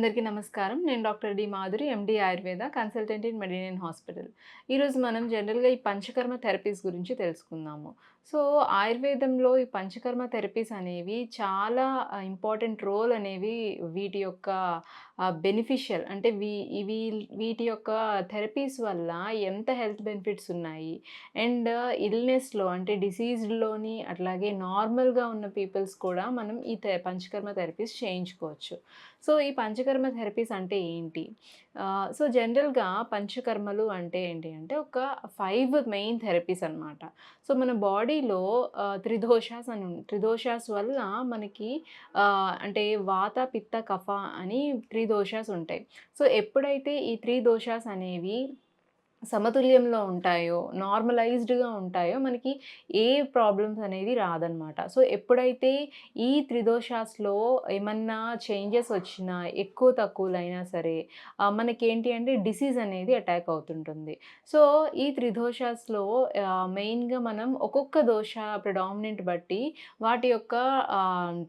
అందరికీ నమస్కారం. నేను doctor D Madhuri MD Ayurveda consultant in Medinian hospital. ఈరోజు మనం జనరల్గా ఈ పంచకర్మ థెరపీస్ గురించి తెలుసుకుందాము. సో ఆయుర్వేదంలో ఈ పంచకర్మ థెరపీస్ అనేవి చాలా ఇంపార్టెంట్ రోల్ అనేవి వీటి యొక్క బెనిఫిషియల్ అంటే వీ ఇవి వీటి యొక్క థెరపీస్ వల్ల ఎంత హెల్త్ బెనిఫిట్స్ ఉన్నాయి. అండ్ ఇల్నెస్లో అంటే డిసీజ్లోని అట్లాగే నార్మల్గా ఉన్న పీపుల్స్ కూడా మనం ఈ థె పంచకర్మ థెరపీస్ చేయించుకోవచ్చు. సో ఈ పంచకర్మ థెరపీస్ అంటే ఏంటి? సో జనరల్గా పంచకర్మలు అంటే ఏంటి అంటే ఒక ఫైవ్ మెయిన్ థెరపీస్ అనమాట సో మన బాడీ బాడీలో త్రిదోషాస్ అని త్రిదోషాస్ వల్ల మనకి అంటే వాత పిత్త కఫ అని త్రిదోషాస్ ఉంటాయి. సో ఎప్పుడైతే ఈ త్రిదోషాస్ అనేవి సమతుల్యంలో ఉంటాయో నార్మలైజ్డ్గా ఉంటాయో మనకి ఏ ప్రాబ్లమ్స్ అనేది రాదనమాట. సో ఎప్పుడైతే ఈ త్రిదోషాస్లో ఏమన్నా చేంజెస్ వచ్చినా ఎక్కువ తక్కువలైనా సరే మనకేంటి అంటే డిసీజ్ అనేది అటాక్ అవుతుంటుంది. సో ఈ త్రిదోషాస్లో మెయిన్గా మనం ఒక్కొక్క దోష ప్రిడామినెంట్ బట్టి వాటి యొక్క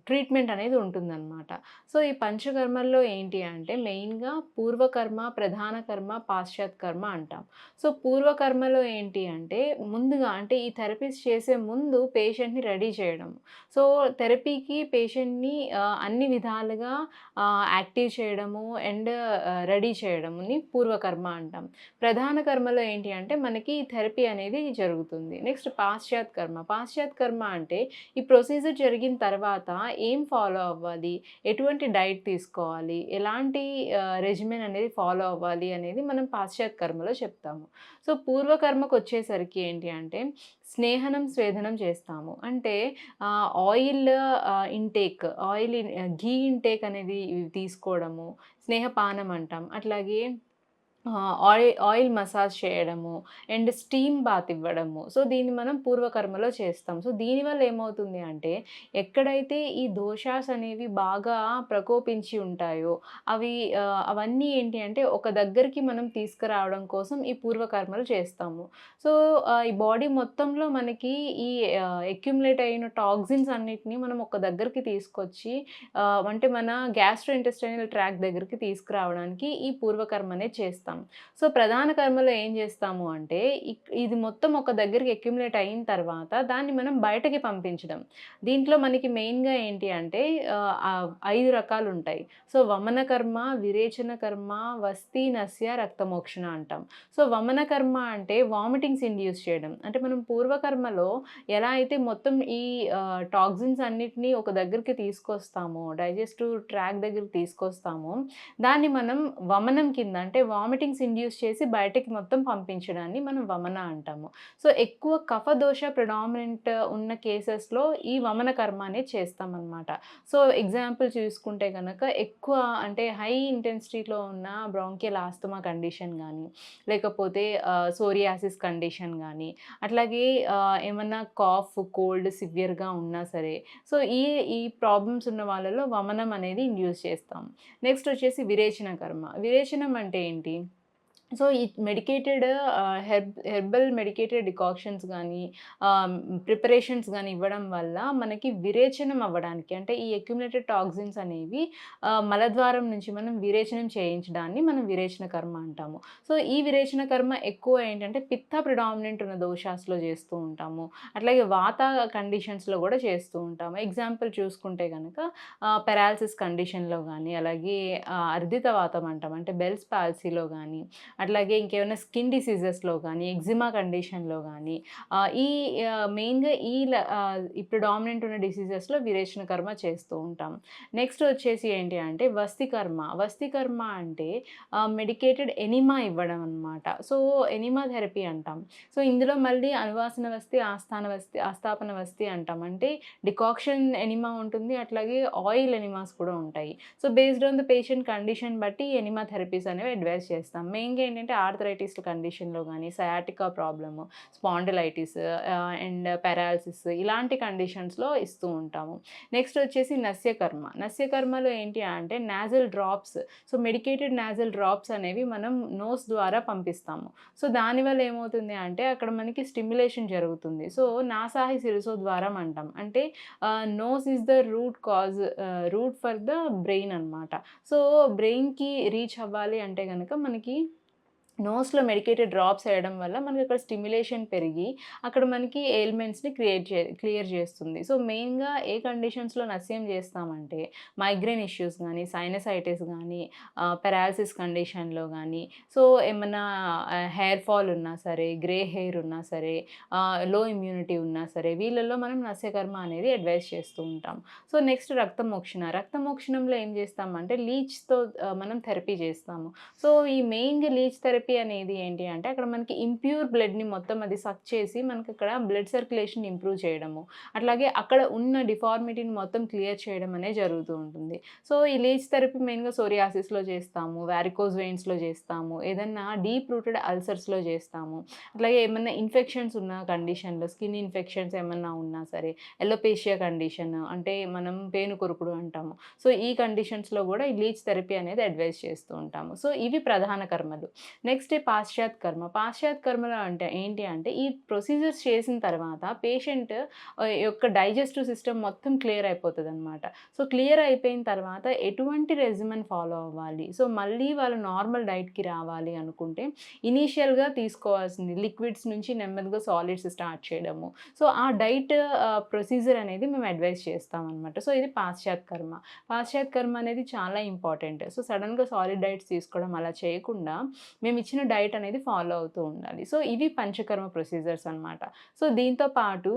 ట్రీట్మెంట్ అనేది ఉంటుందన్నమాట సో ఈ పంచకర్మల్లో ఏంటి అంటే మెయిన్గా పూర్వకర్మ ప్రధాన కర్మ పాశ్చాత్ కర్మ అంటాం. సో పూర్వకర్మలో ఏంటి అంటే ముందుగా అంటే ఈ థెరపీస్ చేసే ముందు పేషెంట్ని రెడీ చేయడం. సో థెరపీకి పేషెంట్ని అన్ని విధాలుగా యాక్టివ్ చేయడము అండ్ రెడీ చేయడముని పూర్వకర్మ అంటాం. ప్రధాన కర్మలో ఏంటి అంటే మనకి ఈ థెరపీ అనేది జరుగుతుంది. నెక్స్ట్ పాశ్చాత్ కర్మ పాశ్చాత్ కర్మ అంటే ఈ ప్రొసీజర్ జరిగిన తర్వాత ఏం ఫాలో అవ్వాలి? ఎటువంటి డైట్ తీసుకోవాలి? ఎలాంటి రెజిమెన్ అనేది ఫాలో అవ్వాలి అనేది మనం పాశ్చాత్ కర్మలో చెప్తాం. చెప్తాము సో పూర్వకర్మకు వచ్చేసరికి ఏంటి అంటే స్నేహనం స్వేదనం చేస్తాము. అంటే oil intake oil ghee intake అనేది తీసుకోవడము స్నేహపానం అంటాం. అట్లాగే ఆయిల్ ఆయిల్ మసాజ్ చేయడము అండ్ స్టీమ్ బాత్ ఇవ్వడము. సో దీన్ని మనం పూర్వకర్మలో చేస్తాం. సో దీనివల్ల ఏమవుతుంది అంటే ఎక్కడైతే ఈ దోషాస్ అనేవి బాగా ప్రకోపించి ఉంటాయో అవి అవన్నీ ఏంటి అంటే ఒక దగ్గరికి మనం తీసుకురావడం కోసం ఈ పూర్వకర్మలు చేస్తాము. సో ఈ బాడీ మొత్తంలో మనకి ఈ ఎక్యుములేట్ అయిన టాక్సిన్స్ అన్నిటిని మనం ఒక దగ్గరికి తీసుకొచ్చి అంటే మన గ్యాస్ట్రో ఇంటెస్టైనల్ ట్రాక్ దగ్గరికి తీసుకురావడానికి ఈ పూర్వకర్మ అనేది చేస్తాం. సో ప్రధాన కర్మలో ఏం చేస్తాము అంటే ఇది మొత్తం ఒక దగ్గరికి అక్యుములేట్ అయిన తర్వాత దాన్ని మనం బయటకి పంపించడం. దీంట్లో మనకి మెయిన్గా ఏంటి అంటే ఐదు రకాలు ఉంటాయి సో వమన కర్మ విరేచన కర్మ వస్తీ నస్య రక్తమోక్షణ అంటాం. సో వమన కర్మ అంటే వామిటింగ్స్ ఇండ్యూస్ చేయడం. అంటే మనం పూర్వకర్మలో ఎలా అయితే మొత్తం ఈ టాక్సిన్స్ అన్నిటినీ ఒక దగ్గరికి తీసుకొస్తామో డైజెస్టివ్ ట్రాక్ దగ్గరికి తీసుకొస్తామో దాన్ని మనం వమనం కింద అంటే వామిటింగ్ వామిటింగ్స్ ఇండ్యూస్ చేసి బయటకి మొత్తం పంపించడాన్ని మనం వమన అంటాము. సో ఎక్కువ కఫ దోష ప్రిడామినెంట్ ఉన్న కేసెస్లో ఈ వమన కర్మ అనేది చేస్తామన్నమాట. సో ఎగ్జాంపుల్ చూసుకుంటే కనుక ఎక్కువ అంటే హై ఇంటెన్సిటీలో ఉన్న బ్రాంకియల్ ఆస్తమా కండిషన్ కానీ లేకపోతే సోరియాసిస్ కండిషన్ కానీ అట్లాగే ఏమన్నా కాఫ్ కోల్డ్ సివియర్గా ఉన్నా సరే సో ఈ ఈ ప్రాబ్లమ్స్ ఉన్న వాళ్ళలో వమనం అనేది ఇండ్యూస్ చేస్తాం. నెక్స్ట్ వచ్చేసి విరేచన కర్మ. విరేచనం అంటే ఏంటి? సో ఈ medicated herb herbal medicated decoctions కానీ ప్రిపరేషన్స్ కానీ ఇవ్వడం వల్ల మనకి విరేచనం అవ్వడానికి అంటే ఈ అక్యుములేటెడ్ టాక్సిన్స్ అనేవి మలద్వారం నుంచి మనం విరేచనం చేయించడాన్ని మనం విరేచన కర్మ అంటాము. సో ఈ విరేచన కర్మ ఎక్కువ ఏంటంటే పిత్త ప్రిడామినెంట్ ఉన్న దోషాస్లో చేస్తూ ఉంటాము. అట్లాగే వాత కండిషన్స్లో కూడా చేస్తూ ఉంటాము. ఎగ్జాంపుల్ చూసుకుంటే కనుక పెరాలసిస్ కండిషన్లో కానీ అలాగే అర్ధిత వాతం అంటాం. అంటే బెల్స్ పాలసీలో కానీ అట్లాగే ఇంకేమైనా స్కిన్ డిసీజెస్లో కానీ ఎగ్జిమా కండిషన్లో కానీ ఈ మెయిన్గా ఈ ఇప్పుడు డామినెంట్ ఉన్న డిసీజెస్లో విరేచన కర్మ చేస్తూ ఉంటాం. నెక్స్ట్ వచ్చేసి ఏంటి అంటే వస్తి కర్మ. వస్తి కర్మ అంటే మెడికేటెడ్ ఎనిమా ఇవ్వడం అనమాట సో ఎనిమా థెరపీ అంటాం. సో ఇందులో మళ్ళీ అనువాసన వస్తి ఆస్థాన వస్తి ఆస్థాపన వస్తి అంటాం. అంటే డికాక్షన్ ఎనిమా ఉంటుంది అట్లాగే ఆయిల్ ఎనిమాస్ కూడా ఉంటాయి. So based on the patient condition బట్టి ఎనిమా థెరపీస్ అనేవి అడ్వైస్ చేస్తాం. మెయిన్గా ఏంటంటే ఆర్థరైటిస్ కండిషన్‌లో కానీ sciatica problem, spondylitis and paralysis ఇలాంటి కండిషన్స్‌లో ఇస్తూ ఉంటాము. నెక్స్ట్ వచ్చేసి నస్యకర్మ. నస్యకర్మలో ఏంటి అంటే nasal drops. So, medicated nasal drops అనేవి మనం నోస్ ద్వారా పంపిస్తాము. సో, దానివల్ల ఏమవుతుంది అంటే అక్కడ మనకి స్టిమ్యులేషన్ జరుగుతుంది. సో, నాసాహి శిరసోద్వారం అంటాం. అంటే nose is the root cause root for the brain అనమాట. సో, బ్రెయిన్‌కి రీచ్ అవ్వాలి అంటే కనుక మనకి నోస్‌లో మెడికేటెడ్ డ్రాప్స్ వేయడం వల్ల మనకి అక్కడ స్టిమ్యులేషన్ పెరిగి, అక్కడ మనకి ఎయిల్మెంట్స్‌ని క్రియేట్ చే క్లియర్ చేస్తుంది. సో, మెయిన్‌గా ఏ కండిషన్స్‌లో నస్యం చేస్తామంటే మైగ్రేన్ ఇష్యూస్ కానీ సైనసైటిస్ కానీ పెరాలసిస్ కండిషన్‌లో కానీ సో, ఏమైనా హెయిర్ ఫాల్ ఉన్నా సరే, గ్రే హెయిర్ ఉన్నా సరే, లో ఇమ్యూనిటీ ఉన్నా సరే, వీళ్ళల్లో మనం నస్యకర్మ అనేది అడ్వైస్ చేస్తూ ఉంటాం. So, next రక్తమోక్షణ. రక్తమోక్షణంలో ఏం చేస్తామంటే లీచ్‌తో మనం థెరపీ చేస్తాము. సో, ఈ మెయిన్‌గా లీచ్ థెరపీ అనేది ఏంటి అంటే అక్కడ మనకి ఇంప్యూర్ బ్లడ్‌ని మొత్తం అది సక్ చేసి మనకి అక్కడ బ్లడ్ సర్క్యులేషన్ ఇంప్రూవ్ చేయడము. అట్లాగే అక్కడ ఉన్న డిఫార్మిటీని మొత్తం క్లియర్ చేయడం అనేది జరుగుతూ ఉంటుంది. సో, ఈ లేజ్ థెరపీ మెయిన్‌గా సోరియాసిస్‌లో చేస్తాము, వారికోజ్ వెయిన్స్‌లో చేస్తాము, ఏదన్నా డీప్ రూటెడ్ అల్సర్స్‌లో చేస్తాము. అట్లాగే ఏమన్నా ఇన్ఫెక్షన్స్ ఉన్న కండిషన్‌లో స్కిన్ ఇన్ఫెక్షన్స్ ఏమన్నా ఉన్నా సరే, ఎలోపేషియా కండిషన్ అంటే మనం పేను కొరుకుడు అంటాము. సో, ఈ కండిషన్స్‌లో కూడా ఈ లీచ్ థెరపీ అనేది అడ్వైస్ చేస్తూ ఉంటాము. సో, ఇవి ప్రధాన కర్మలు. నెక్స్ట్ పాశ్చాత్ కర్మ. పాశ్చాత్ కర్మలు అంటే ఏంటి అంటే ఈ ప్రొసీజర్స్ చేసిన తర్వాత పేషెంట్ యొక్క డైజెస్టివ్ సిస్టమ్ మొత్తం క్లియర్ అయిపోతుంది అనమాట సో, క్లియర్ అయిపోయిన తర్వాత ఎటువంటి రెజిమెన్ ఫాలో అవ్వాలి. సో, మళ్ళీ వాళ్ళు నార్మల్ డైట్‌కి రావాలి అనుకుంటే ఇనీషియల్‌గా తీసుకోవాల్సింది లిక్విడ్స్ నుంచి నెమ్మదిగా సాలిడ్స్ స్టార్ట్ చేయడము. సో, ఆ డైట్ ప్రొసీజర్ అనేది మేము అడ్వైస్ చేస్తామనమాట. సో, ఇది పాశ్చాత్ కర్మ. పాశ్చాత్ కర్మ అనేది చాలా ఇంపార్టెంట్. సో, సడన్గా సాలిడ్ డైట్స్ తీసుకోవడం అలా చేయకుండా మేము ఇచ్చిన డైట్ అనేది ఫాలో అవుతూ ఉండాలి. సో, ఇవి పంచకర్మ ప్రొసీజర్స్ అనమాట. సో, దీంతో పాటు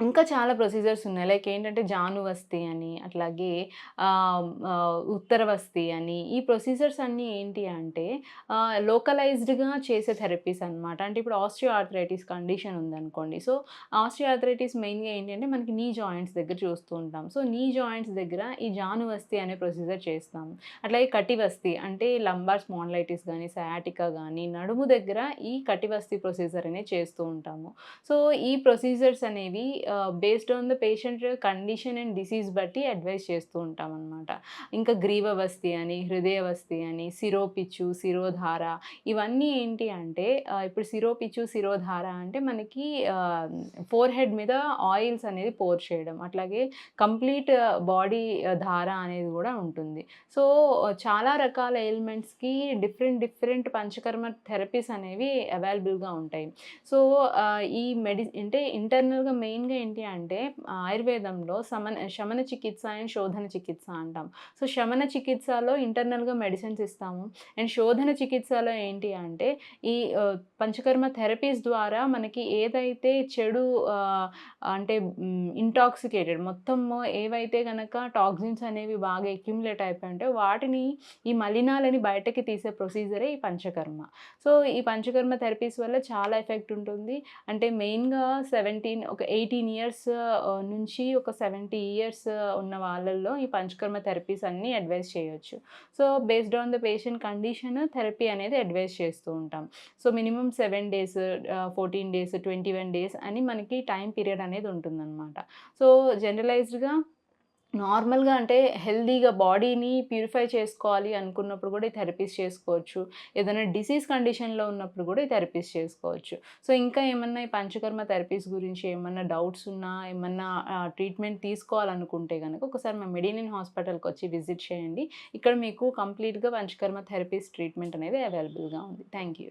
ఇంకా చాలా ప్రొసీజర్స్ ఉన్నాయి. లైక్ ఏంటంటే జానువస్తి అని, అట్లాగే ఉత్తరవస్తి అని ఈ ప్రొసీజర్స్ అన్నీ ఏంటి అంటే లోకలైజ్డ్‌గా చేసే థెరపీస్ అనమాట. అంటే ఇప్పుడు ఆస్ట్రియో ఆర్థరైటిస్ కండిషన్ ఉందనుకోండి. సో, ఆస్ట్రియో ఆర్థరైటిస్ మెయిన్‌గా ఏంటి అంటే మనకి నీ జాయింట్స్ దగ్గర చూస్తూ ఉంటాం. సో, నీ జాయింట్స్ దగ్గర ఈ జానువస్తి అనే ప్రొసీజర్ చేస్తాము. అట్లాగే కటివస్తి అంటే లంబార్ స్పాండిలైటిస్ కానీ సయాటికా కానీ నడుము దగ్గర ఈ కటివస్తి ప్రొసీజర్ అనేది చేస్తూ ఉంటాము. సో, ఈ ప్రొసీజర్స్ అనేవి based on the patient condition and disease బట్టి అడ్వైస్ చేస్తూ ఉంటాం అనమాట ఇంకా గ్రీవవస్తి అని, హృదయవస్తి అని, సిరోపిచ్చు శిరోధార ఇవన్నీ ఏంటి అంటే ఇప్పుడు సిరోపిచ్చు శిరోధార అంటే మనకి ఫోర్ ఫోర్‌హెడ్ మీద ఆయిల్స్ అనేది పోర్ చేయడం. అట్లాగే కంప్లీట్ బాడీ ధార అనేది కూడా ఉంటుంది. సో, చాలా రకాల ఎయిల్మెంట్స్‌కి డిఫరెంట్ డిఫరెంట్ పంచకర్మ థెరపీస్ అనేవి అవైలబుల్‌గా ఉంటాయి. సో, ఈ మెడి అంటే ఇంటర్నల్‌గా మెయిన్‌గా ఏంటి అంటే ఆయుర్వేదంలో సమన శమన చికిత్స అండ్ శోధన చికిత్స అంటాం. సో, శమన చికిత్సలో ఇంటర్నల్‌గా మెడిసిన్స్ ఇస్తాము. అండ్ శోధన చికిత్సలో ఏంటి అంటే ఈ పంచకర్మ థెరపీస్ ద్వారా మనకి ఏదైతే చెడు అంటే ఇంటాక్సికేటెడ్ మొత్తము ఏవైతే కనుక టాక్సిన్స్ అనేవి బాగా అక్యుములేట్ అయిపోయి ఉంటే వాటిని ఈ మలినాలని బయటకి తీసే ప్రొసీజరే ఈ పంచకర్మ. సో, ఈ పంచకర్మ థెరపీస్ వల్ల చాలా ఎఫెక్ట్ ఉంటుంది. అంటే మెయిన్‌గా 17 ఒక ఎయిటీన్ 18 ఇయర్స్ uh, నుంచి ఒక 70 ఇయర్స్ uh, ఉన్న వాళ్ళల్లో ఈ పంచకర్మ థెరపీస్ అన్నీ అడ్వైస్ చేయొచ్చు. So, based on the patient condition therapy అనేది అడ్వైస్ చేస్తూ ఉంటాం. So, minimum seven days fourteen days twenty one days అని మనకి టైం పీరియడ్ అనేది ఉంటుందనమాట. సో, జనరలైజ్డ్‌గా నార్మల్‌గా అంటే హెల్తీగా బాడీని ప్యూరిఫై చేసుకోవాలి అనుకున్నప్పుడు కూడా ఈ థెరపీస్ చేసుకోవచ్చు. ఏదైనా డిసీజ్ కండిషన్‌లో ఉన్నప్పుడు కూడా ఈ థెరపీస్ చేసుకోవచ్చు. సో, ఇంకా ఏమన్నా ఈ పంచకర్మ థెరపీస్ గురించి ఏమన్నా డౌట్స్ ఉన్నా, ఏమన్నా ట్రీట్మెంట్ తీసుకోవాలనుకుంటే కనుక ఒకసారి మా మెడినిన్ హాస్పిటల్‌కొచ్చి విజిట్ చేయండి. ఇక్కడ మీకు కంప్లీట్‌గా పంచకర్మ థెరపీస్ ట్రీట్మెంట్ అనేది అవైలబుల్‌గా ఉంది. Thank you.